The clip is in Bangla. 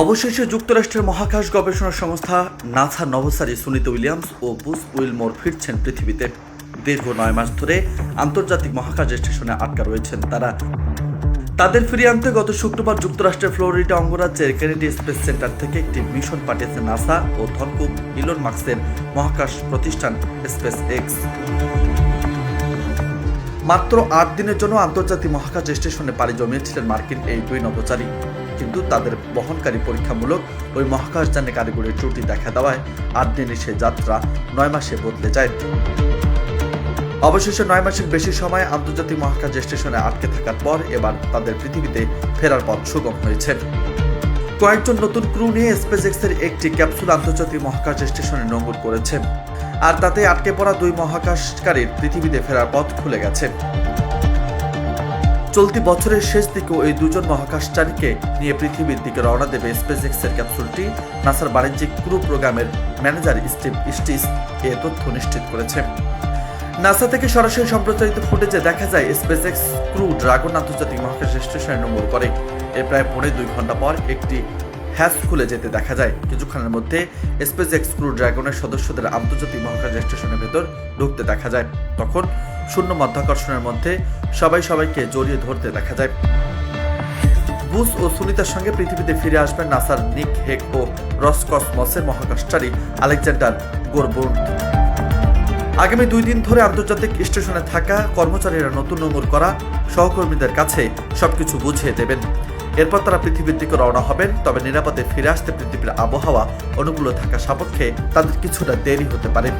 অবশেষে যুক্তরাষ্ট্রের মহাকাশ গবেষণা সংস্থা নাসা নভোচারী সুনিত উইলিয়ামস ও বুস উইলমোর ফিরছেন পৃথিবীতে। দীর্ঘ নয় মাস ধরে আন্তর্জাতিক মহাকাশ স্টেশনে আটকা রয়েছেন তারা। তাদের ফিরিয়ে আনতে গত শুক্রবার যুক্তরাষ্ট্রের ফ্লোরিডা অঙ্গরাজ্যের কেনেডি স্পেস সেন্টার থেকে একটি মিশন পাঠিয়েছে নাসা ও ধনকুব ইলন মার্কসের মহাকাশ প্রতিষ্ঠান স্পেস এক্স মাত্র আট দিনের জন্য আন্তর্জাতিক মহাকাশ স্টেশনে পাড়ি জমিয়েছিলেন মার্কিন এই দুই নভোচারী। কিন্তু তাদের বহনকারী পরীক্ষামূলক ওই মহাকাশযানে কারিগরির ত্রুটি দেখা দেওয়ায় আট দিনের সে যাত্রা নয় মাসে বদলে যায়। অবশেষে নয় মাসের বেশি সময় আন্তর্জাতিক মহাকাশ স্টেশনে আটকে থাকার পর এবার তাদের পৃথিবীতে ফেরার পথ সুগম হয়েছে। কয়েকজন নতুন ক্রু নিয়ে স্পেস এক্সের একটি ক্যাপসুল আন্তর্জাতিক মহাকাশ স্টেশনে নোঙ্গর করেছে। আর তাতে আটকে পড়া দুই মহাকাশকারীর পৃথিবীতে ফেরার পথ খুলে গেছে। চলতি বছরের শেষ দিকেও এই দুজন মহাকাশচারীকে নিয়ে পৃথিবীর দিকে রওনা দেবে স্পেস এক্সের ক্যাপসুলটি। নাসার বাণিজ্যিক ক্রু প্রোগ্রামের ম্যানেজার স্টিভ স্টিস এ তথ্য নিশ্চিত করেছে। নাসা থেকে সরাসরি সম্প্রচারিত ফুটেজে দেখা যায় স্পেস এক্স ক্রু ড্রাগন আন্তর্জাতিক মহাকাশ স্টেশনে নোঙ্গর করে এর প্রায় পৌনে দুই ঘণ্টা পর একটি হ্যাস খুলে যেতে দেখা যায়। কিছুক্ষণের মধ্যে স্পেস এক্স ক্রু ড্রাগনের সদস্যদের আন্তর্জাতিক মহাকাশ স্টেশনের ভেতর ঢুকতে দেখা যায়। তখন শূন্য মধ্যাকর্ষণের মধ্যে সবাই সবাইকে জড়িয়ে ধরতে দেখা যায়। বুস ও সুনিতার সঙ্গে পৃথিবীতে ফিরে আসবেন নাসার নিক হেক ও রসকসমসের মহাকাশচারী আলেকজান্ডার গোরবোর্ড আগামী দুই দিন ধরে আন্তর্জাতিক স্টেশনে থাকা কর্মচারীরা নতুন নোংর করা সহকর্মীদের কাছে সবকিছু বুঝিয়ে দেবেন। এরপর তারা পৃথিবীর দিকে রওনা হবেন, তবে নিরাপদে ফিরে আসতে পৃথিবীর আবহাওয়া অনুকূল থাকা সাপক্ষে তাদের কিছুটা দেরি হতে পারে।